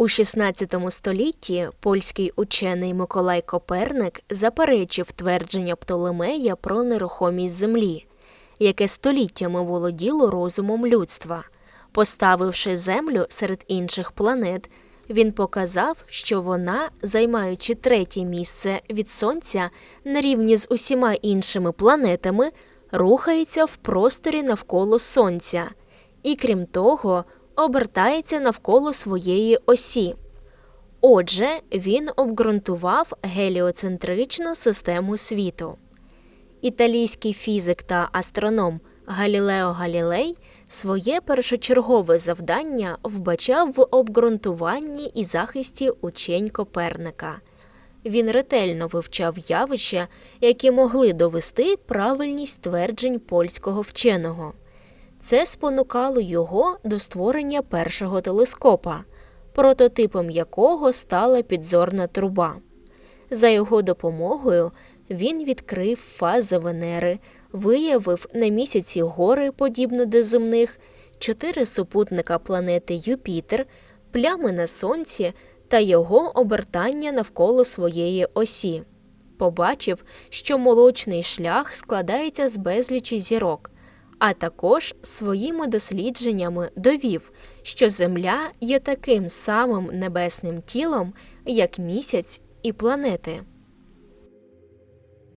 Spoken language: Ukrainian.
У 16 столітті польський учений Миколай Коперник заперечив твердження Птолемея про нерухомість Землі, яке століттями володіло розумом людства. Поставивши Землю серед інших планет, він показав, що вона, займаючи третє місце від Сонця на рівні з усіма іншими планетами, рухається в просторі навколо Сонця і, крім того, обертається навколо своєї осі. Отже, він обґрунтував геліоцентричну систему світу. Італійський фізик та астроном Галілео Галілей своє першочергове завдання вбачав в обґрунтуванні і захисті учень Коперника. Він ретельно вивчав явища, які могли довести правильність тверджень польського вченого. Це спонукало його до створення першого телескопа, прототипом якого стала підзорна труба. За його допомогою він відкрив фази Венери, виявив на місяці гори, подібно до земних, чотири супутника планети Юпітер, плями на сонці та його обертання навколо своєї осі. Побачив, що молочний шлях складається з безлічі зірок, а також своїми дослідженнями довів, що Земля є таким самим небесним тілом, як місяць і планети.